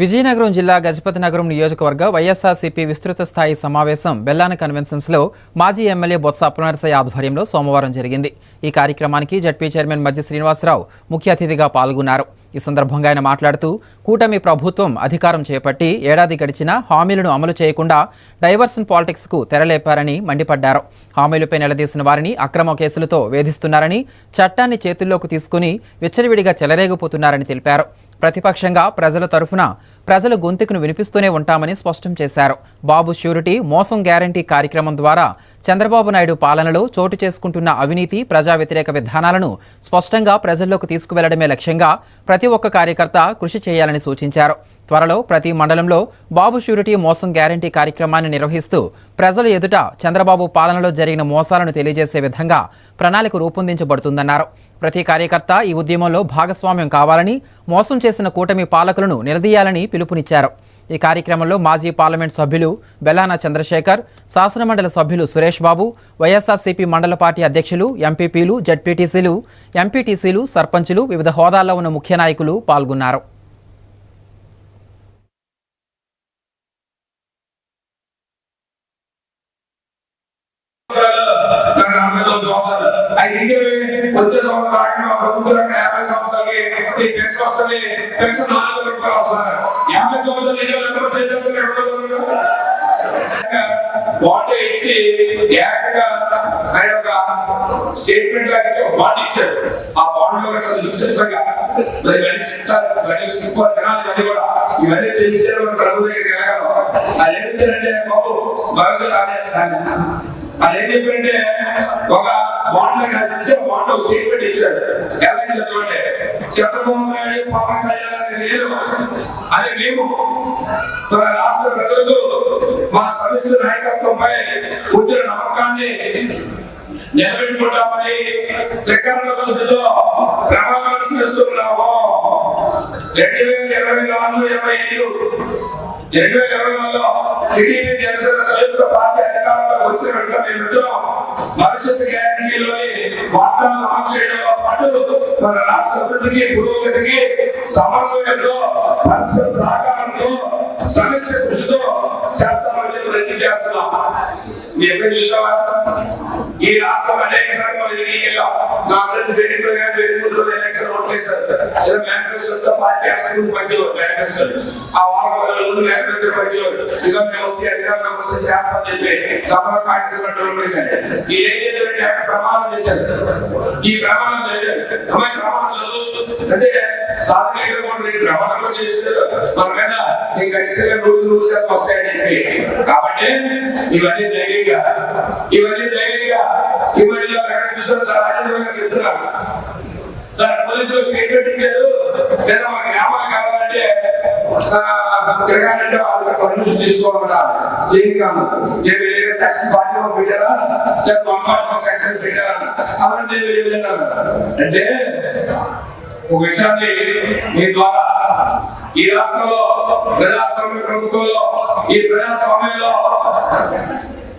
విజయనగరం జిల్లా గజపతి నగరం నియోజకవర్గ వైఎస్ఆర్సీపీ విస్తృత స్థాయి సమావేశం బెల్లాన కన్వెన్షన్స్లో మాజీ ఎమ్మెల్యే బొత్స అప్పనరసయ్య ఆధ్వర్యంలో సోమవారం జరిగింది. ఈ కార్యక్రమానికి జడ్పీ చైర్మన్ మధ్య శ్రీనివాసరావు ముఖ్య అతిథిగా పాల్గొన్నారు. ఈ సందర్భంగా ఆయన మాట్లాడుతూ కూటమి ప్రభుత్వం అధికారం చేపట్టి ఏడాది గడిచినా హామీలను అమలు చేయకుండా డైవర్షన్ పాలిటిక్స్కు తెరలేపారని మండిపడ్డారు. హామీలపై నిలదీసిన వారిని అక్రమ కేసులతో వేధిస్తున్నారని చట్టాన్ని చేతుల్లోకి తీసుకుని విచ్చలవిడిగా చెలరేగిపోతున్నారని తెలిపారు. ప్రతిపక్షంగా ప్రజల తరఫున ప్రజల గొంతుకును వినిపిస్తూనే ఉంటామని స్పష్టం చేశారు. బాబు ష్యూరిటీ మోసం గ్యారంటీ కార్యక్రమం ద్వారా చంద్రబాబు నాయుడు పాలనలో చోటు చేసుకుంటున్న అవినీతి ప్రజా వ్యతిరేక విధానాలను స్పష్టంగా ప్రజల్లోకి తీసుకువెళ్ళడమే లక్ష్యంగా ప్రతి ఒక్క కార్యకర్త కృషి చేయాలని సూచించారు. త్వరలో ప్రతి మండలంలో బాబు ష్యూరిటీ మోసం గ్యారంటీ కార్యక్రమాన్ని నిర్వహిస్తూ ప్రజల ఎదుట చంద్రబాబు పాలనలో జరిగిన మోసాలను తెలియజేసే విధంగా ప్రణాళిక రూపొందించబడుతుందన్నారు. ప్రతి కార్యకర్త ఈ ఉద్యమంలో భాగస్వామ్యం కావాలని మోసం చేసిన కూటమి పాలకులను నిలదీయాలని పిలుపునిచ్చారు. ఈ కార్యక్రమంలో మాజీ పార్లమెంట్ సభ్యులు బెల్లాన చంద్రశేఖర్ శాసనమండలి సభ్యులు సురేష్ బాబు వైఎస్ఆర్సీపీ మండల పార్టీ అధ్యక్షులు ఎంపీపీలు జడ్పీటీసీలు ఎంపీటీసీలు సర్పంచులు వివిధ హోదాల్లో ఉన్న ముఖ్య నాయకులు పాల్గొన్నారు. వచ్చే సంవత్సరం ప్రభుత్వ యాభై సంవత్సరాలకి ఈ పెన్షన్ వస్తుంది పెన్షన్ నాలుగు రూపాయలు వస్తున్నారు యాభై తొమ్మిది ఇంకా లేకపోతే చేతులు ఎక్కడ బాండ్ ఇచ్చి ఏకంగా ఆయన ఒక స్టేట్మెంట్ లాగా ఇచ్చి ఒక బాండ్ ఇచ్చారు ఆ బాండ్లో చాలా విచిత్రంగా మరి ఇవన్నీ చెప్తారు ఇవన్నీ చెప్పుకోవాలి జనాలు ఇవన్నీ కూడా. ఇవన్నీ తెలిస్తే మనం ప్రభు దగ్గరికి వెళ్ళగలం. అది ఏం చేయాలంటే బాబు భవిష్యత్తు రాలేదు దాన్ని. అది ఏం చెప్పంటే ఒక బాండ్ రాసి బాండ్ స్టేట్మెంట్ ఇచ్చారు చంద్రబాబు నాయుడు పవన్ కళ్యాణ్ అనేది లేదు. అని మేము మన రాష్ట్ర ప్రజలు మా సమిష్టి నాయకత్వంపై ఉంచిన నమ్మకాన్ని నిలబెట్టుకుంటామని చక్కెర పద్ధతిలో ప్రమాణాలు చేస్తున్నాము. రెండు వేల ఇరవై నాలుగు ఇరవై ఐదు రెండు వేల ఇరవై నాలుగులో టీడీపీ జనసేన సంయుక్త పార్టీ అధికారంలోకి వచ్చిన వెంటనే గ్యారంటీలోని వాగ్దానాలు అమలు చేయడంతో పాటు మన రాష్ట్ర అభివృద్ధికి పురోగతికి సమన్వయంతో పరస్పర సహకారంతో సమిష్టి కృషితో చేస్తామని ప్రయత్నం చేస్తున్నాం. ఇది చూసావా ఈ రాష్ట్రం అనేక సార్లు మనం కాంగ్రెస్ ఓట్లేశారు ఏదో మేనిఫెస్టోతో పార్టీ అసలు మధ్యలో మేనిఫెస్టో ఆ వారం రోజుల ముందు మేనిఫెస్టో మధ్యలో ఇక మేము వస్తే అధికారంలోకి వస్తే చేస్తామని చెప్పి తప్పక పాటిస్తున్నట్టు కానీ ఈ ఏం చేశారంటే ఆయన ప్రమాణం చేశారు. ఈ ప్రమాణం చదివారు అమ్మాయి ప్రమాణం చదువు అంటే సాధన ప్రమాణంలో చేస్తారు మన మీద నీకు ఖచ్చితంగా నూరు నూరు శాతం వస్తాయని చెప్పి. కాబట్టి ఇవన్నీ ధైర్యంగా ఇవన్నీ ధైర్యంగా ఇవన్నీ ఎక్కడ చూసారు సార్ చెప్తున్నారు. సార్ పోలీసులు స్టేట్మెంట్ ఇచ్చారు లేదా మా గ్రామాలు కావాలంటే తిరగాలంటే వాళ్ళ పర్మిషన్ తీసుకోవాలట. దేనికి కాదు. నేను వేరే సెక్షన్ ఫార్టీ వన్ పెట్టారా? లేదా వన్ ఫార్టీ వన్ సెక్షన్ పెట్టారా? అలాంటి అంటే ఒక విషయాన్ని మీ ద్వారా ఈ రాష్ట్రంలో ప్రజాస్వామ్య ప్రభుత్వంలో ఈ ప్రజాస్వామ్యంలో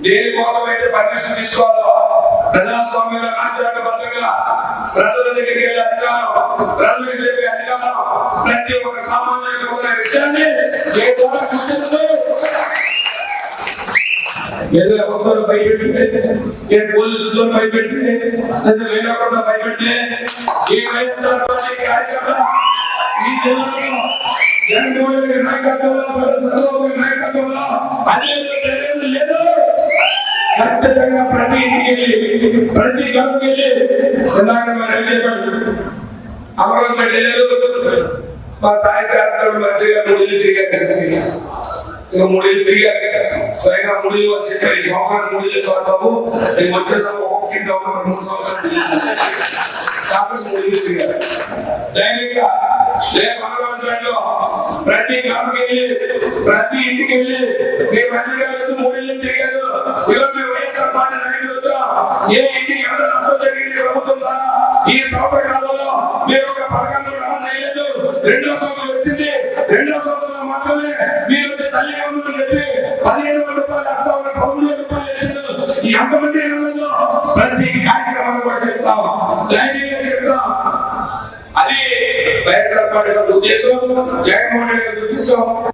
దేనికోసమైతే పర్మిషన్ తీసుకోవాలో ప్రజాస్వామ్యంలో రాజ్యాంగబద్ధంగా ప్రజల దగ్గరికి వెళ్ళి అధికారం ప్రజలకు చెప్పే అధికారం ప్రతి ఒక్క సామాన్యుడికి ఉన్న విషయాన్ని ఏ ద్వారా గుర్తిస్తూ ఏదో ఎవరితో ఏ పోలీసులతో లేదా వైఎస్ఆర్ పార్టీ కార్యకర్త ఈ జిల్లాలో జగన్మోహన్ రెడ్డి నాయకత్వంలో చంద్రబాబు నాయకత్వంలో అదే లేదు ఖచ్చితంగా ప్రతి ఇంటికి వెళ్ళి ప్రతి గడపకి వెళ్ళి ఇందాక మరి ఏం చెప్పాడు అమరావతి వెళ్ళలేదు మా స్థాయి శాస్త్రం మంత్రి గారు మూడేళ్ళు తిరిగారు ఇంకా మూడేళ్ళు తిరిగారు స్వయంగా మూడేళ్ళు వచ్చి చెప్పారు ఈ సంవత్సరం మూడేళ్ళు చదువుతాము నేను వచ్చేసాము ఒక్కొక్క ఇంటి ఒక మూడు సంవత్సరాలు కాబట్టి మూడేళ్ళు తిరిగారు దైనిక రేపు అమరావతిలో ప్రతి గ్రామకి వెళ్ళి ప్రతి ఇంటికి వెళ్ళి మీ మంత్రి ఏ ఇంటికి ఎంత నష్టం జరిగింది? ప్రభుత్వం ద్వారా. ఈ సంవత్సర కాలంలో మీరు ఒక పథకాన్ని అమలు చేయలేదు రెండో సంవత్సరం వచ్చింది. రెండో సంవత్సరం మాత్రమే మీరు తల్లి గవర్నమెంట్ చెప్పి పదిహేను వందల రూపాయలు అర్థం పదమూడు వేల రూపాయలు వేసారు ఈ అంతమంది ఏమన్నదో ప్రతి కార్యక్రమాన్ని కూడా చెప్తాం. ధైర్యంగా చెప్తాం. అది వైఎస్ఆర్ పార్టీ ఉద్దేశం జగన్మోహన్ రెడ్డి గారి ఉద్దేశం.